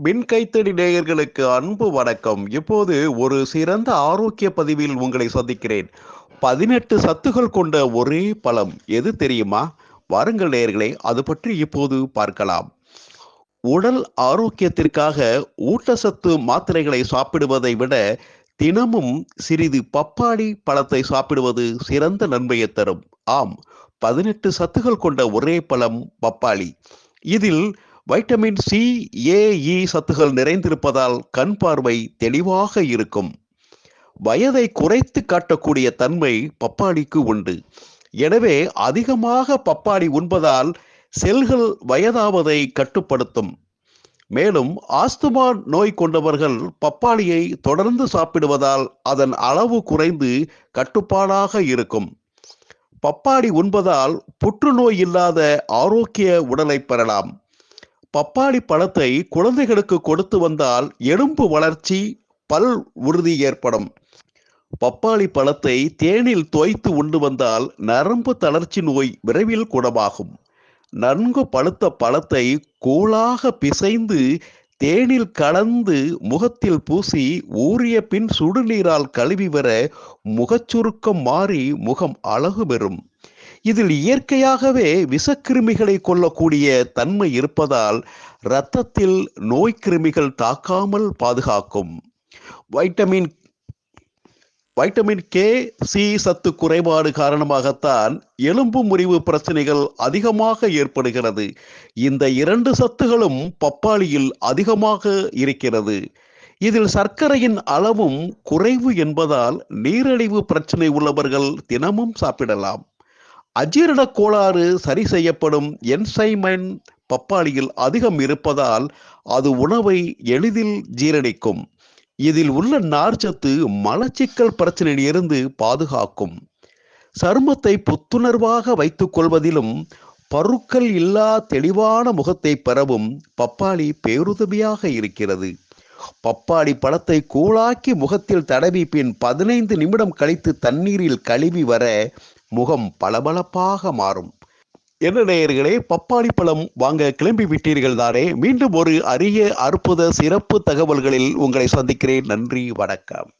மின் கைத்தடி நேயர்களுக்கு அன்பு வணக்கம். இப்போது ஒரு சிறந்த ஆரோக்கிய பதிவில் உங்களை சந்திக்கிறேன். பதினெட்டு சத்துகள் கொண்ட ஒரே பழம் எது தெரியுமா? வாருங்கள் நேயர்களே அது பற்றி இப்போது பார்க்கலாம். உடல் ஆரோக்கியத்திற்காக ஊட்டச்சத்து மாத்திரைகளை சாப்பிடுவதை விட தினமும் சிறிது பப்பாளி பழத்தை சாப்பிடுவது சிறந்த நன்மையை தரும். ஆம் பதினெட்டு சத்துகள் கொண்ட ஒரே பழம் பப்பாளி. இதில் வைட்டமின் சி ஏஇ சத்துகள் நிறைந்திருப்பதால் கண் பார்வை தெளிவாக இருக்கும். வயதை குறைத்து காட்டக்கூடிய தன்மை பப்பாளிக்கு உண்டு. எனவே அதிகமாக பப்பாளி உண்பதால் செல்கள் வயதாவதை கட்டுப்படுத்தும். மேலும் ஆஸ்துமா நோய் கொண்டவர்கள் பப்பாளியை தொடர்ந்து சாப்பிடுவதால் அதன் அளவு குறைந்து கட்டுப்பாடாக இருக்கும். பப்பாளி உண்பதால் புற்றுநோய் இல்லாத ஆரோக்கிய உடலை பெறலாம். பப்பாளி பழத்தை குழந்தைகளுக்கு கொடுத்து வந்தால் எலும்பு வளர்ச்சி பல் உறுதி ஏற்படும். பப்பாளி பழத்தை தேனில் தோய்த்து உண்டு வந்தால் நரம்பு தளர்ச்சி நோய் விரைவில் குணமாகும். நன்கு பழுத்த பழத்தை கூழாக பிசைந்து தேனில் கலந்து முகத்தில் பூசி ஊறிய பின் சுடுநீரால் கழுவி வர முகச்சுருக்கம் மாறி முகம் அழகு பெறும். இதில் இயற்கையாகவே விஷக்கிருமிகளை கொல்லக்கூடிய தன்மை இருப்பதால் இரத்தத்தில் நோய்க்கிருமிகள் தாக்காமல் பாதுகாக்கும். வைட்டமின் வைட்டமின் கே சி சத்து குறைபாடு காரணமாகத்தான் எலும்பு முறிவு பிரச்சனைகள் அதிகமாக ஏற்படுகிறது. இந்த இரண்டு சத்துகளும் பப்பாளியில் அதிகமாக இருக்கிறது. இதில் சர்க்கரையின் அளவும் குறைவு என்பதால் நீரிழிவு பிரச்சனை உள்ளவர்கள் தினமும் சாப்பிடலாம். அஜீரண கோளாறு சரி செய்யப்படும் என்சைமன் பப்பாளியில் அதிகம் இருப்பதால் அது உணவை எளிதில் ஜீரணிக்கும். இதில் உள்ள நார்ச்சத்து மலச்சிக்கல் பிரச்சனையிலிருந்து பாதுகாக்கும். சருமத்தை புத்துணர்வாக வைத்துக் கொள்வதிலும் பருக்கள் இல்லா தெளிவான முகத்தை பெறவும் பப்பாளி பேருதவியாக இருக்கிறது. பப்பாளி பழத்தை கூழாக்கி முகத்தில் தடவி பின் பதினைந்து நிமிடம் கழித்து தண்ணீரில் கழுவி வர முகம் பளபளப்பாக மாறும். என்ன நேயர்களே பப்பாளி பழம் வாங்க கிளம்பி விட்டீர்கள் தானே? மீண்டும் ஒரு அரிய அற்புத சிறப்பு தகவல்களில் உங்களை சந்திக்கிறேன். நன்றி வணக்கம்.